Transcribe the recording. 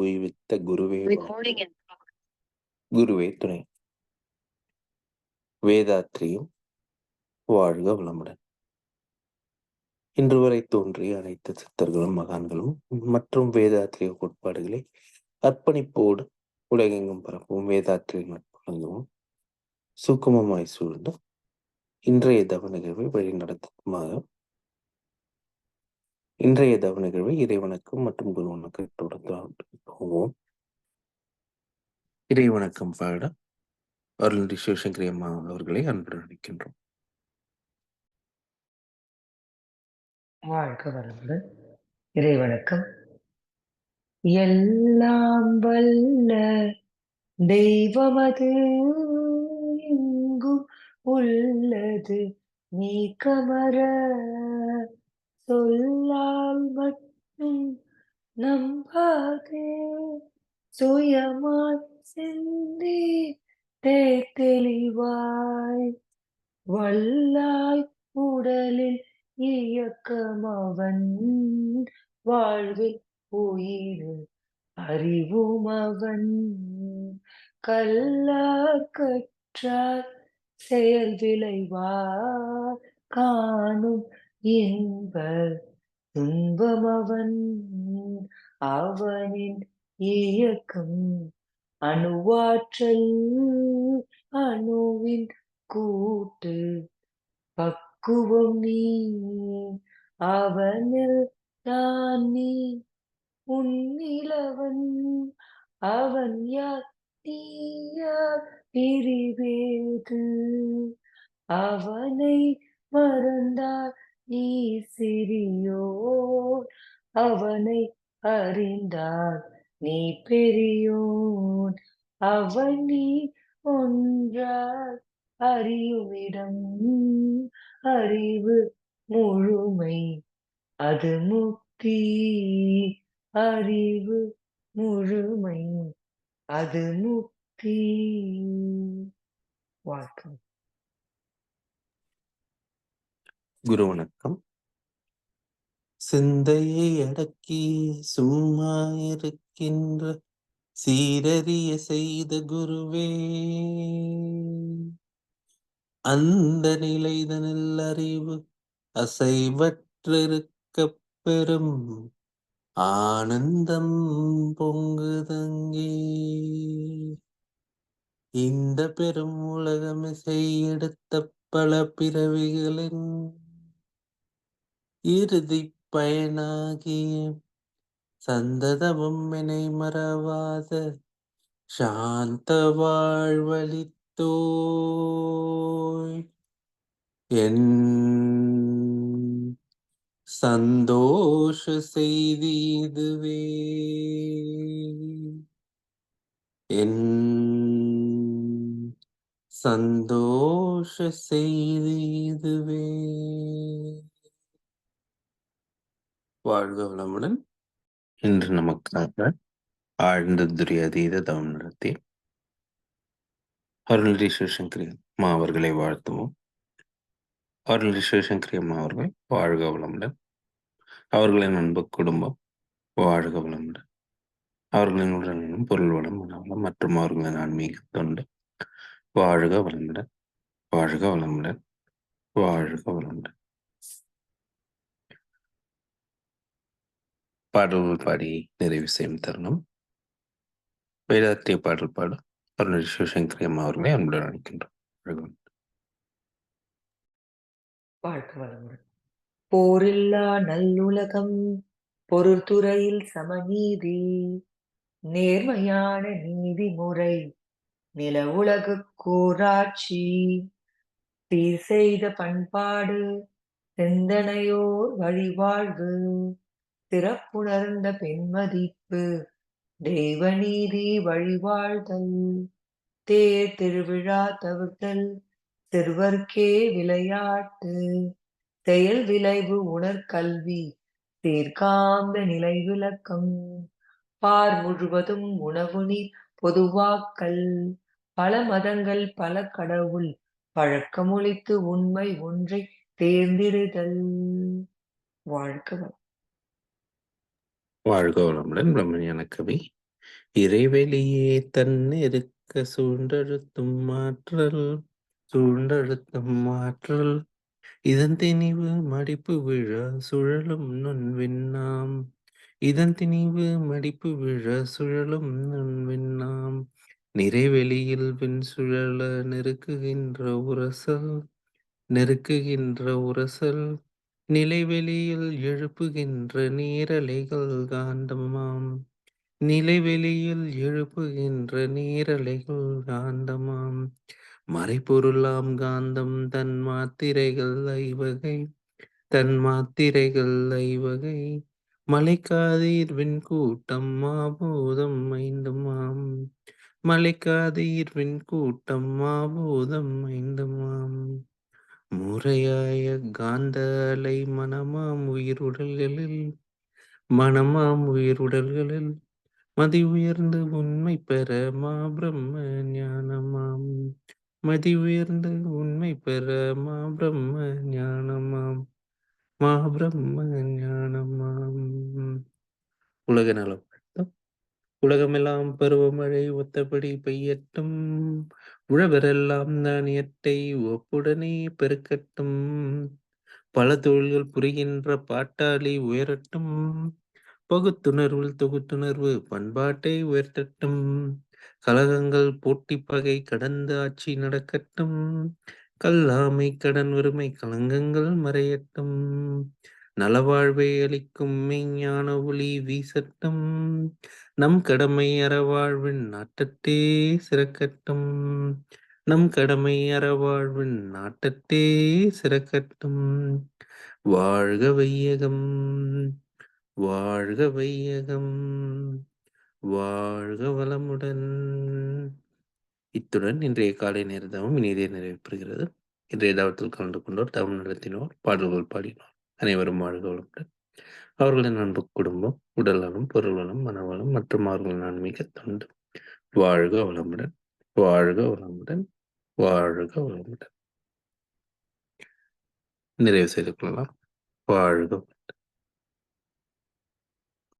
உய்வித்த குருவே. குருவே துணை. வேதாத்ரியும் வாழ்க வளமுடன். இன்று வரை தோன்றிய அனைத்து சித்தர்களும் மகான்களும் மற்றும் வேதாத்திரிய கோட்பாடுகளை அர்ப்பணிப்போடு உலகெங்கும் பரப்பும் வேதாத்திரிய நட்புலங்கவும் சுக்குமமாய் சூழ்ந்து இன்றைய தவ நிகழ்வை வழி நடத்துமாக இன்றைய தவ நிகழ்வை இறைவணக்கம் மற்றும் குரு வணக்கத்தோடு போவோம் இறைவணக்கம் பாட அருள்நிதி சிவசங்கரி அம்மா அவர்களை அன்புடன் அழைக்கின்றோம். வாழ்க வளமுடன். இறைவணக்கம் எல்லாம் வல்ல தெய்வமது இங்கும் உள்ளது. நீ கமர சொல்லால் மட்டும் நம்பாதே சுயமாய் சிந்தி தெளிவாய் வல்லாய் உடலில் இயக்கம் அவன் வாழ்வில் உயிர் அறிவும் அவன் கல்லார் கற்றார் செயல் விளைவார் காணும் இன்ப துன்பம் அவன் அவனின் இயக்கம் அணுவாற்றல் அணுவின் கூட்டு. பக்குவம் நீ அவனில் தான் நீ உன்னிலவன் அவன் யார்? நீ பிரிவேது. அவனை மறந்தார் நீ சிறியோர் அவனை அறிந்தார் நீ பெரியோன். அவன் நீ ஒன்றார் அறியுமிடம் அறிவு முழுமை. அது முக்தி அறிவு முழுமை. அது முக்தி. வாழ்க்கை குரு வணக்கம் சிந்தையை அடக்கி சும்மா இருக்கின்ற சீரறிய செய்த குருவே அந்த நிலைதனில் அறிவு அசைவற்றிருக்கப் பெறும். ஆனந்தம் பொங்குதங்கே இந்த பெரும் உலகமிசை எடுத்த பல பிறவிகளின் இறுதி பயனாகிய சந்ததமும் வினை மறவாத. சாந்த வாழ்வழித்தோய் என் சந்தோஷ செய்தி இதுவே. என் சந்தோஷ செய்தி இதுவே. வாழ்க வளமுடன். இன்று நமக்காக ஆழ்ந்த துரியதீத தவம் நடத்தி அருள்டி சிவசங்கரி அம்மா அவர்களை வாழ்த்துவோம். அருள்டி சிவசங்கரி அம்மா அவர்கள் வாழ்க வளமுடன். அவர்களின் அன்பு குடும்பம் வாழ்க வளமுடன். அவர்களின் உடல்நலம் பொருள் வளம் மனவளம் மற்றும் அவர்களின் ஆன்மீக தொண்டு வாழ்க வளமுடன். வாழ்க வளமுடன். வாழ்க வளமுடன். பாடல்கள் பாடி நிறைவு செய்யும் தருணம். வேதாத்திய பாடல் பாட அருண் சிவசங்கரி அம்மா அவர்களை அன்புடன் அழைக்கின்றோம். வாழ்க வளமுடன். போரில்லா நல்லுலகம் பொருள்துறையில் சமநீதி நேர்மையான நீதிமுறை நில உலக கூராட்சி தீர் செய்த பண்பாடு சிந்தனையோர் வழிவாழ்வு சிறப்புணர்ந்த பெண்மதிப்பு. தெய்வநீதி வழிவாழ்தல். தேர் திருவிழா தவிர்த்தல். சிறுவர்க்கே விளையாட்டு. செயல் விளைவு உணர்கல்வி. சீர்காந்த நிலை விளக்கம். பார் முழுவதும் உணவு நீர் பொதுவாக்கல். பல மதங்கள் பல கடவுள். பழக்கமொழித்து உண்மை ஒன்றை தேர்ந்திடுதல். வாழ்க்கை வாழ்க வளமுடன் பிரம்மஞான கவி இறைவெளியே தன்னிருக்க சூண்டழுத்தும் மாற்றல் சூண்டழுத்தும் மாற்றல். இதன் திணிவு மடிப்பு விழ சுழலும் நுண்விண்ணாம். இதன் திணிவு மடிப்பு விழ சுழலும் நுண்விண்ணாம். நிறைவெளியில் பின் சுழல நெருக்குகின்ற உரசல் நெருக்குகின்ற உரசல். நிலைவெளியில் எழுப்புகின்ற நீரலைகள் காந்தமாம். நிலைவெளியில் எழுப்புகின்ற நீரலைகள் காந்தமாம். மறைபொருளாம் காந்தம் தன் மாத்திரைகள் ஐவகை தன் மாத்திரைகள் ஐவகை. மலைக்காதீர் விண்கூட்டம் மாபூதம் ஐந்துமாம். மலைக்காதீர் விண்கூட்டம் மாபூதம் ஐந்துமாம். முறையாய காந்த அலை மனமாம் உயிருடல்களில் மனமாம் உயிருடல்களில் மதி உயர்ந்து உண்மை பெற மா பிரம்ம ஞானமாம். மதி உயர்ந்து உண்மை பெற மா பிரம்ம ஞானமாம். மா பிரம்ம ஞானமாம். உலக நலம். உலகமெல்லாம் பருவமழை ஒத்தபடி பெய்யட்டும். உழவரெல்லாம் தானியத்தை ஒப்புடனே பெருக்கட்டும். பல தொழில்கள் புரிகின்ற பாட்டாளி உயரட்டும். பகுத்துணர்வில் தொகுத்துணர்வு பண்பாட்டை உயர்த்தட்டும். கழகங்கள் போட்டி பகை கடந்த ஆட்சி நடக்கட்டும். கல்லாமை கடன் வறுமை கலங்கங்கள் மறையட்டும். நலவாழ்வை அளிக்கும் மெய்ஞான ஒளி வீசட்டும். நம் கடமை அறவாழ்வின் நாட்டத்தே சிறக்கட்டும். நம் கடமை அறவாழ்வின் நாட்டத்தே சிறக்கட்டும். வாழ்க வையகம் வாழ்க வையகம் வாழ்க வளமுடன். இத்துடன் இன்றைய காலை நேர இனிதே நிறைவேற்றுகிறது இன்றைய தவத்தில் கலந்து கொண்டோர் தவம் நடத்தினோர் பாடல்கள் பாடினோர் அனைவரும் வாழ்க வளமுடன். அவர்களின் அன்பு குடும்பம் உடல்நலம் பொருள்வளம் மனவளம் மற்றும் அவர்களின் ஆன்மீக தொண்டு. வாழ்க வளமுடன் வாழ்க வளமுடன் வாழ்க வளமுடன். நிறைவு செய்து கொள்ளலாம். வாழ்க